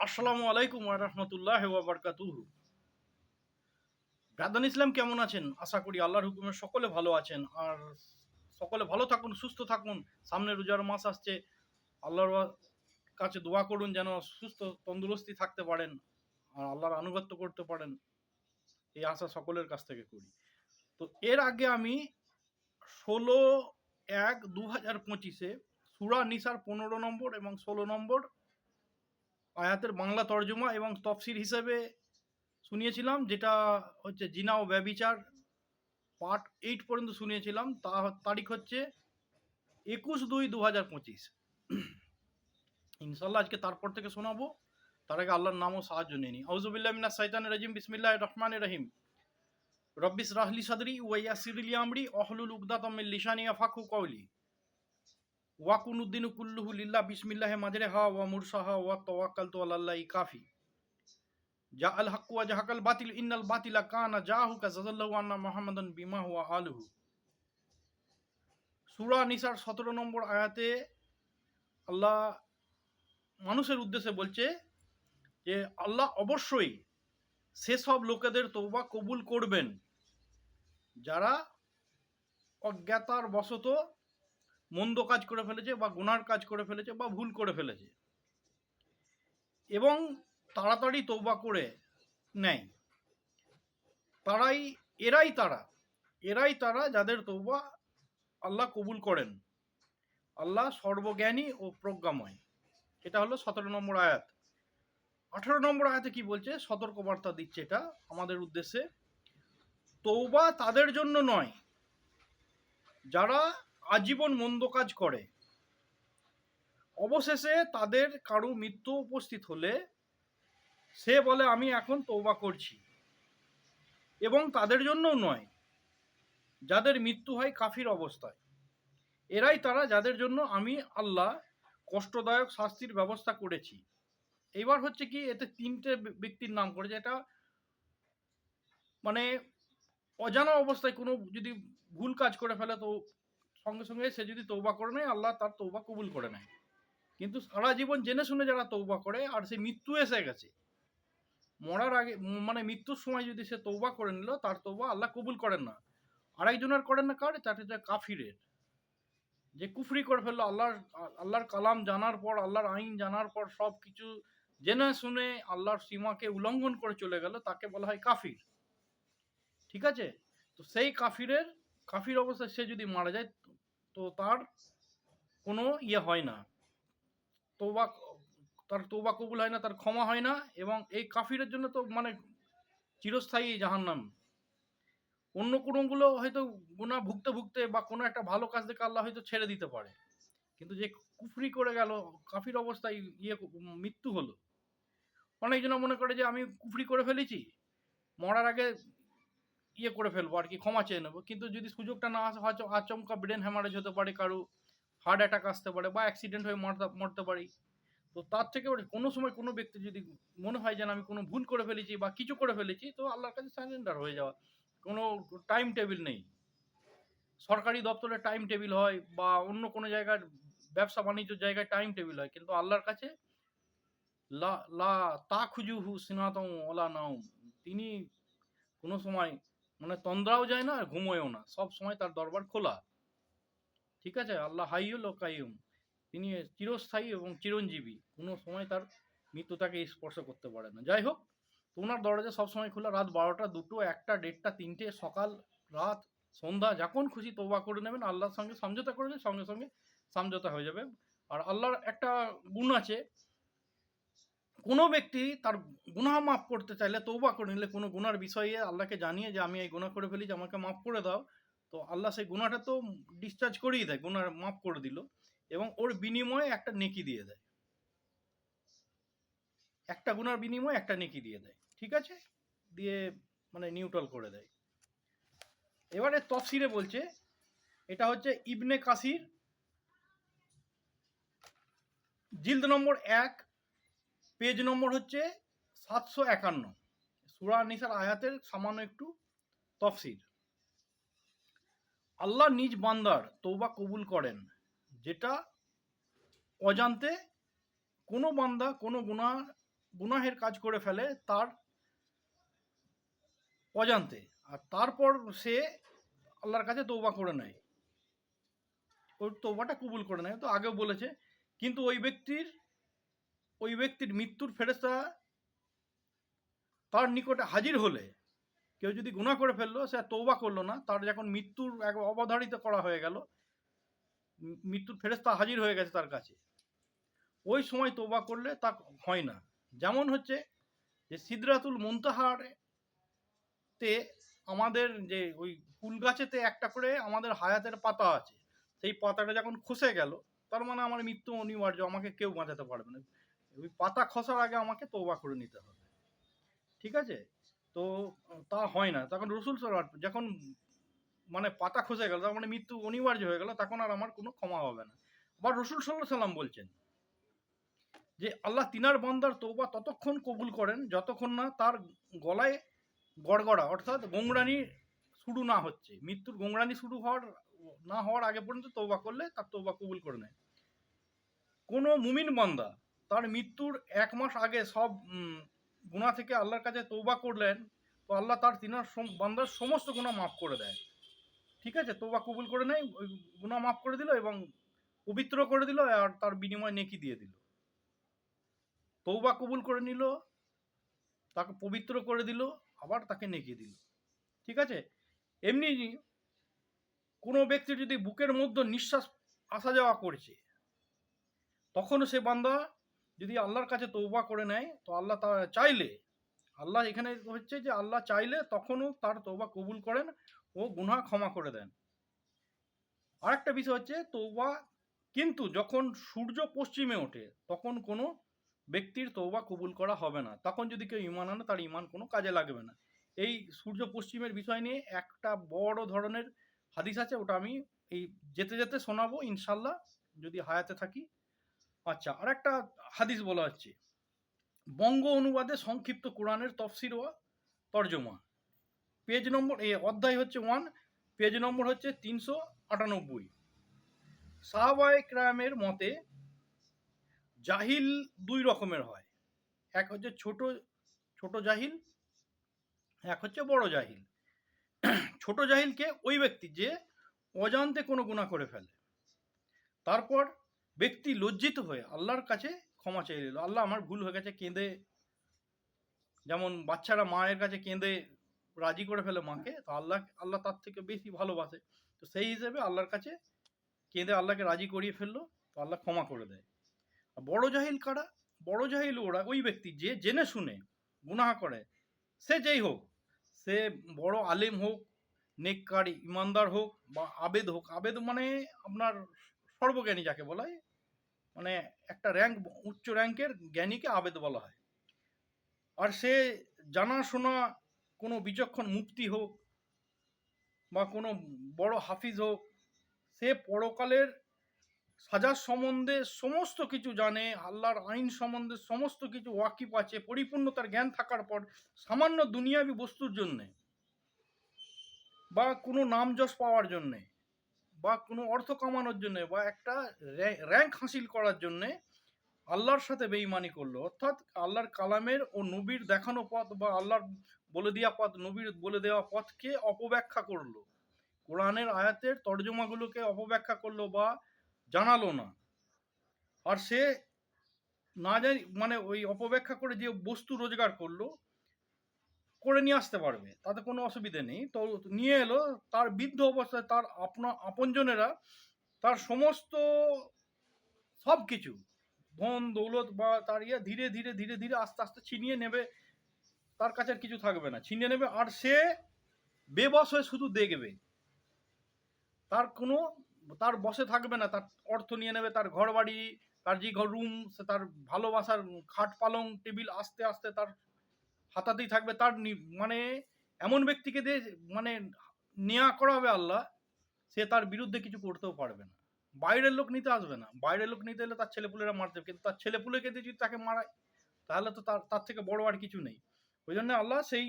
আসসালামু আলাইকুম রহমতুল্লাহ বারকাতুহ। ব্রাদান ইসলাম কেমন আছেন? আশা করি আল্লাহর হুকুমে সকলে ভালো আছেন। আর সকলে ভালো থাকুন, সুস্থ থাকুন। সামনে রোজার মাস আসছে। আল্লাহর কাছে দোয়া করুন যেন সুস্থ, তন্দুরস্তি থাকতে পারেন আর আল্লাহর আনুগত্য করতে পারেন। এই আশা সকলের কাছ থেকে করি। তো এর আগে আমি ষোলো এক দু হাজার পঁচিশে সুরা নিসার পনেরো নম্বর এবং ষোলো নম্বর আয়াতের বাংলা তর্জমা এবং তফসির হিসেবে শুনিয়েছিলাম, যেটা হচ্ছে জিনা ও ব্যবিচার পার্ট এইট পর্যন্ত শুনিয়েছিলাম। তা তারিখ হচ্ছে একুশ দুই দু হাজার পঁচিশ। ইনশাল্লাহ আজকে তারপর থেকে শোনাবো। তার আগে আল্লাহর নামও সাহায্য নিয়ে নিই। আউজুবিল্লাহ মিনাস সাইতান রাজিম। বিসমিল্লাহ রহমান রহিম। রব্বিস রাহলি সাদরি ওয়াইয়া সিরলি আমরি অহলুল উকদাতমিল লিসানিয়া ফাকু কওলি। ওয়াকুনুদ্দিন কুল্লুহু লিল্লাহ বিসমিল্লাহে মাজরে হা ওয়া মুরসাহা ওয়া তাওয়াক্কাল তু আলাল্লাহি কাফি। যা আল হাক্কু ওয়া জাহাকাল বাতিল, ইন্নাল বাতিলা কানা জাহু কাযাল্লাহু আন্না মুহাম্মাদান বিমা হুয়া আলুহু। সূরা নিসার 17 নম্বর আয়াতে আল্লাহ মানুষের উদ্দেশ্যে বলছে যে, আল্লাহ অবশ্যই সেসব লোকেদের তওবা কবুল করবেন যারা অজ্ঞাতার বশত মন্দ কাজ করে ফেলেছে বা গুনার কাজ করে ফেলেছে বা ভুল করে ফেলেছে। এবং তাড়াতাড়ি তৌবা করে নেয়। তারাই, এরাই তারা। এরাই তারা যাদের তৌবা আল্লাহ কবুল করেন। আল্লাহ সর্বজ্ঞানী ও প্রজ্ঞাময়। এটা হলো সতেরো নম্বর আয়াত। আঠারো নম্বর আয়াতে কি বলছে? সতর্কবার্তা দিচ্ছে এটা আমাদের উদ্দেশ্যে। তৌবা তাদের জন্য নয়। যারা আজীবন মন্দ কাজ করে। অবশেষে তাদের কারও মৃত্যু উপস্থিত হলে সে বলে, আমি এখন তৌবা করছি। এবং তাদের জন্যও নয়, যাদের মৃত্যু হয় কাফির অবস্থায়। এরাই তারা যাদের জন্য আমি আল্লাহ কষ্টদায়ক শাস্তির ব্যবস্থা করেছি। এইবার হচ্ছে কি, এতে তিনটে ব্যক্তির নাম করেছে এটা মানে অজানা অবস্থায় কোনো যদি ভুল কাজ করে ফেলে, তো সঙ্গে সঙ্গে সে যদি তৌবা করে নেয়, আল্লাহ তার তৌবা কবুল করে নেয়। কিন্তু সারা জীবন জেনে শুনে যারা তৌবা করে, আর সে মৃত্যু এসে গেছে, মরার আগে মানে মৃত্যুর সময় যদি সে তৌবা করে নিল, তার তৌবা আল্লাহ কবুল করেন না। আরেকজনের করেন না কার? তার হচ্ছে কাফিরের। যে কুফরি করে ফেলল, আল্লাহর আল্লাহর কালাম জানার পর, আল্লাহর আইন জানার পর সব কিছু জেনে শুনে আল্লাহর সীমাকে উল্লঙ্ঘন করে চলে গেল, তাকে বলা হয় কাফির। ঠিক আছে? তো সেই কাফিরের, কাফির অবস্থায় সে যদি মারা যায় তো তার কোনো ইয়ে হয় না। তৌবা তার তৌবা কবুল হয় না, তার ক্ষমা হয় না এবং এই কাফিরের জন্য তো মানে চিরস্থায়ী জাহান্নাম। অন্য কোনোগুলো হয়তো গুণা ভুগতে ভুগতে বা কোনো একটা ভালো কাজ দেখে আল্লাহ হয়তো ছেড়ে দিতে পারে। কিন্তু যে কুফরি করে গেল, কাফির অবস্থায় ইয়ে মৃত্যু হলো। অনেকজন মনে করে যে, আমি কুফরি করে ফেলেছি। মরার আগে ইয়ে করে ফেলব আর কি, ক্ষমা চেয়ে নেব। কিন্তু যদি সুযোগটা না আসে, হয়তো আচমকা ব্রেন হ্যামারেজ হতে পারে কারও হার্ট অ্যাটাক আসতে পারে বা অ্যাক্সিডেন্ট হয়ে মরতে পারি। তো তার থেকে কোনো সময় কোনো ব্যক্তি যদি মনে হয় যেন আমি কোনো ভুল করে ফেলেছি বা কিছু করে ফেলেছি, তো আল্লাহর কাছে সারেন্ডার হয়ে যাওয়া। কোনো টাইম টেবিল নেই। সরকারি দপ্তরে টাইম টেবিল হয় বা অন্য কোনো জায়গার ব্যবসা বাণিজ্য জায়গায় টাইম টেবিল হয়। কিন্তু আল্লাহর কাছে লা লা তা খুজুহু সিনাতম ওলা নাও তিনি কোনো সময় মানে তন্দ্রাও যায় না আর ঘুমোয়ও না। সব সময় তার দরবার খোলা। ঠিক আছে? আল্লাহ হাইউল ও কাইম তিনি চিরস্থায়ী এবং চিরঞ্জীবী। কোনো সময় তার মৃত্যু তাকে স্পর্শ করতে পারে না। যাই হোক, ওনার দরজা সবসময় খোলা। রাত বারোটা, দুটো, একটা, দেড়টা, তিনটে, সকাল, রাত, সন্ধ্যা, যখন খুশি তোবা করে নেবেন। আল্লাহর সঙ্গে সমঝোতা করে সঙ্গে সঙ্গে সমঝোতা হয়ে যাবে। আর আল্লাহর একটা গুণ আছে কোনো ব্যক্তি তার গুনাহ মাফ করতে চাইলে তৌবা করে নিলে কোনো গুনার বিষয়ে আল্লাহকে জানিয়ে যে, আমি এই গুনাহ করে ফেলি যে আমাকে মাফ করে দাও। তো আল্লাহ সেই গুনাহটা তো ডিসচার্জ করেই দেয় গুনার মাফ করে দিল এবং ওর বিনিময়ে একটা নেকি দিয়ে দেয়। একটা গুনার বিনিময়ে একটা নেকি দিয়ে দেয়, ঠিক আছে? দিয়ে মানে নিউট্রাল করে দেয়। এবারে তফসিরে বলছে, এটা হচ্ছে ইবনে কাসির জিল্দ নম্বর এক পেজ নম্বর হচ্ছে সাতশো একান্ন। সুরা নিসার আয়াতের সামান্য একটু তফসির আল্লাহ নিজ বান্দার তৌবা কবুল করেন, যেটা অজান্তে কোনো বান্দা কোনো গুণা গুনাহের কাজ করে ফেলে তার অজান্তে, আর তারপর সে আল্লাহর কাছে তৌবা করে নেয়। ওই তৌবাটা কবুল করে নেয়, তো আগেও বলেছে। কিন্তু ওই ব্যক্তির ওই ব্যক্তির মৃত্যুর ফেরেস্তা তার নিকটে হাজির হলে, কেউ যদি গুনাহ করে ফেলল, সে তৌবা করল না। তার যখন মৃত্যুর এক অবধারিত করা হয়ে গেল মৃত্যুর ফেরেস্তা হাজির হয়ে গেছে তার কাছে। ওই সময় তৌবা করলে তা হয় না। যেমন হচ্ছে যে সিদরাতুল মুনতাহার তে আমাদের যে ওই ফুল গাছেতে একটা করে আমাদের হায়াতের পাতা আছে। সেই পাতাটা যখন খসে গেল, তার মানে আমার মৃত্যু অনিবার্য, আমাকে কেউ বাঁচাতে পারবে না। ওই পাতা খসার আগে আমাকে তৌবা করে নিতে হবে। ঠিক আছে? তো তা হয় না। তখন রসুল আলাইহি যখন মানে পাতা খসে গেল, তার মানে মৃত্যু অনিবার্য হয়ে গেল, তখন আর আমার কোনো ক্ষমা হবে না। আবার রসুল সাল্লাহ সাল্লাম বলছেন যে, আল্লাহ তিনার বান্দার তৌবা ততক্ষণ কবুল করেন যতক্ষণ না তার গলায় গড়গড়া, অর্থাৎ গোংরানি শুরু না হচ্ছে। মৃত্যুর গোংরানি শুরু হওয়ার, না হওয়ার আগে পর্যন্ত তৌবা করলে তার তৌবা কবুল করে নেয়। কোনো মুমিন বান্দা তার মৃত্যুর এক মাস আগে সব গুনাহ থেকে আল্লাহর কাছে তৌবা করলেন, তো আল্লাহ তার তিনার বান্দার সমস্ত গুণা মাফ করে দেয়। ঠিক আছে? তৌবা কবুল করে নেয়, ওই গুণা মাফ করে দিল এবং পবিত্র করে দিল আর তার বিনিময়ে নেকি দিয়ে দিল। তৌবা কবুল করে নিল, তাকে পবিত্র করে দিল, আবার তাকে নেকি দিল। ঠিক আছে? এমনি কোনো ব্যক্তি যদি বুকের মধ্যে নিঃশ্বাস আসা যাওয়া করছে, তখনও সে বান্দা যদি আল্লাহর কাছে তৌবা করে নেয়, তো আল্লাহ তা চাইলে, আল্লাহ এখানে হচ্ছে যে আল্লাহ চাইলে তখনও তার তৌবা কবুল করেন ও গুনাহ ক্ষমা করে দেন। আরেকটা বিষয় হচ্ছে তৌবা কিন্তু যখন সূর্য পশ্চিমে ওঠে, তখন কোনো ব্যক্তির তৌবা কবুল করা হবে না। তখন যদি কেউ ইমান আনে, তার ইমান কোনো কাজে লাগবে না। এই সূর্য পশ্চিমের বিষয় নিয়ে একটা বড় ধরনের হাদিস আছে, ওটা আমি এই যেতে যেতে শোনাবো ইনশাল্লাহ যদি হায়াতে থাকি। আচ্ছা আর একটা হাদিস বলা হচ্ছে। বঙ্গ অনুবাদে সংক্ষিপ্ত কোরআনের তফসির ও তর্জমা। পেজ নম্বর, এ অধ্যায় হচ্ছে ওয়ান পেজ নম্বর হচ্ছে তিনশো আটানব্বই। সাহাবায়ে ক্রামের মতে, জাহিল দুই রকমের হয়। এক হচ্ছে ছোট ছোট জাহিল, এক হচ্ছে বড় জাহিল। ছোট জাহিলকে ওই ব্যক্তি যে অজান্তে কোনো গুণা করে ফেলে। তারপর ব্যক্তি লজ্জিত হয়ে আল্লাহর কাছে ক্ষমা চেয়ে নিল। আল্লাহ আমার ভুল হয়ে গেছে, কেঁদে, যেমন বাচ্চারা মায়ের কাছে কেঁদে রাজি করে ফেলে মাকে, তো আল্লাহ আল্লাহ তার থেকে বেশি ভালোবাসে। তো সেই হিসেবে আল্লাহর কাছে কেঁদে আল্লাহকে রাজি করিয়ে ফেলল, তো আল্লাহ ক্ষমা করে দেয়। বড় জাহিল কারা? বড় জাহিল ওরা ওই ব্যক্তি যে জেনে শুনে গুনাহা করে। সে যেই হোক, সে বড় আলেম হোক, নেককার, ইমানদার হোক বা আবেদ হোক। আবেদ মানে আপনার সর্বজ্ঞানী যাকে বলা হয় মানে একটা র্যাঙ্ক উচ্চ র্যাঙ্কের জ্ঞানীকে আবেদ বলা হয়। আর সে জানাশোনা, কোনো বিচক্ষণ মুক্তি হোক বা কোনো বড় হাফিজ হোক, সে পরকালের সাজার সম্বন্ধে সমস্ত কিছু জানে, আল্লাহর আইন সম্বন্ধে সমস্ত কিছু ওয়াকিফ আছে পরিপূর্ণ তার জ্ঞান থাকার পর সামান্য দুনিয়াবি বস্তুর জন্যে বা কোনো নাম যশ পাওয়ার জন্যে। বা কোনো অর্থ কামানোর জন্যে বা একটা র্যাঙ্ক হাসিল করার জন্যে আল্লাহর সাথে বেইমানি করল। অর্থাৎ আল্লাহর কালামের ও নবীর দেখানো পথ বা আল্লাহর বলে দেওয়া পথ, নবীর বলে দেওয়া পথকে অপব্যাখ্যা করল। কোরআনের আয়াতের তর্জমাগুলোকে অপব্যাখ্যা করল বা জানালো না। আর সে না জানি মানে ওই অপব্যাখ্যা করে যে বস্তু রোজগার করল করে নিয়ে আসতে পারবে, তাতে কোনো অসুবিধে নেই। তো নিয়ে এলো, তার বৃদ্ধ অবস্থায়, তার আপনা, আপনজনেরা, তার সমস্ত সব কিছু ধন, দৌলত বা তার ইয়ে ধীরে ধীরে ধীরে ধীরে আস্তে আস্তে ছিনিয়ে নেবে, তার কাছে আর কিছু থাকবে না। ছিনিয়ে নেবে, আর সে বেবস হয়ে শুধু দেখবে। তার কোনো, তার বসে থাকবে না, তার অর্থ নিয়ে নেবে, তার ঘর বাড়ি তার যে ঘর রুম সে তার ভালোবাসার খাট, পালং, টেবিল, আস্তে আস্তে তার হাতাতেই থাকবে, তার মানে এমন ব্যক্তিকে দিয়ে মানে নেয়া করা হবে আল্লাহ, সে তার বিরুদ্ধে কিছু করতেও পারবে না। বাইরের লোক নিতে আসবে না। বাইরের লোক নিতে এলে তার ছেলেপুলেরা মারতে কিন্তু তার ছেলেপুলেকে দিয়ে যদি তাকে মারায়, তাহলে তো তার তার থেকে বড় আর কিছু নেই। ওই জন্য আল্লাহ সেই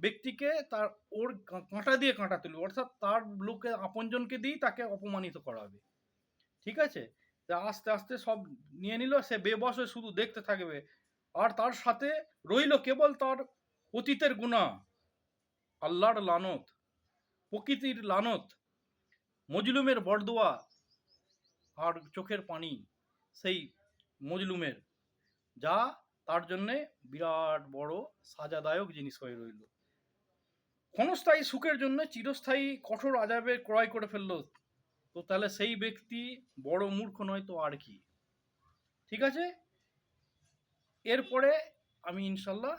ব্যক্তিকে তার ওর কাঁটা দিয়ে কাঁটা তুলবে। অর্থাৎ তার লোকে, আপনজনকে দিয়েই তাকে অপমানিত করা হবে। ঠিক আছে? আস্তে আস্তে সব নিয়ে নিল। সে বেবস হয়ে শুধু দেখতে থাকবে। আর তার সাথে রইল কেবল তার অতীতের গুণা, আল্লাহর লানত, প্রকৃতির লানত, মজলুমের বরদোয়া আর চোখের পানি সেই মজলুমের, যা তার জন্যে বিরাট বড় সাজাদায়ক জিনিস হয়ে রইল। ক্ষণস্থায়ী সুখের জন্য চিরস্থায়ী কঠোর আজাবে ক্রয় করে ফেলল। তো তাহলে সেই ব্যক্তি বড় মূর্খ নয় তো আর কি? ঠিক আছে? এরপরে আমি ইনশাল্লাহ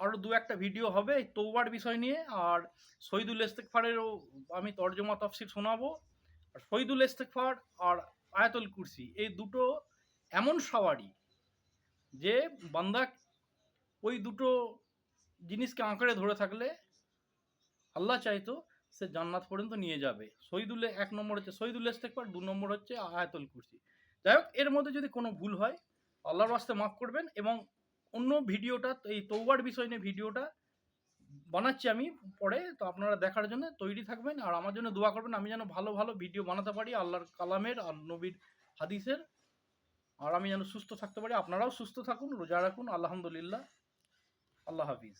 আরও দু একটা ভিডিও হবে তৌবার বিষয় নিয়ে, আর শহীদুল ইস্তেকফারেরও আমি তর্জমা তফসির শোনাবো। আর শহীদুল ইস্তেকফার আর আয়াতুল কুরসি, এই দুটো এমন সাওয়ারি যে বান্দা ওই দুটো জিনিসকে আঁকড়ে ধরে থাকলে আল্লাহ চাইতো সে জান্নাত পর্যন্ত নিয়ে যাবে। শহীদুল্লে এক নম্বর হচ্ছে, শহীদুল ইস্তেকফার দু নম্বর হচ্ছে আয়াতুল কুরসি। যাই হোক, এর মধ্যে যদি কোনো ভুল হয় আল্লাহর বাস্তে মাফ করবেন এবং অন্য ভিডিওটা, এই তৌবার বিষয় নিয়ে ভিডিওটা বানাচ্ছি আমি পরে, তো আপনারা দেখার জন্য তৈরি থাকবেন। আর আমার জন্য দোয়া করবেন, আমি যেন ভালো ভালো ভিডিও বানাতে পারি আল্লাহর কালামের আর নবীর হাদিসের। আর আমি যেন সুস্থ থাকতে পারি, আপনারাও সুস্থ থাকুন, রোজা রাখুন, আলহামদুলিল্লাহ। আল্লাহ হাফিজ।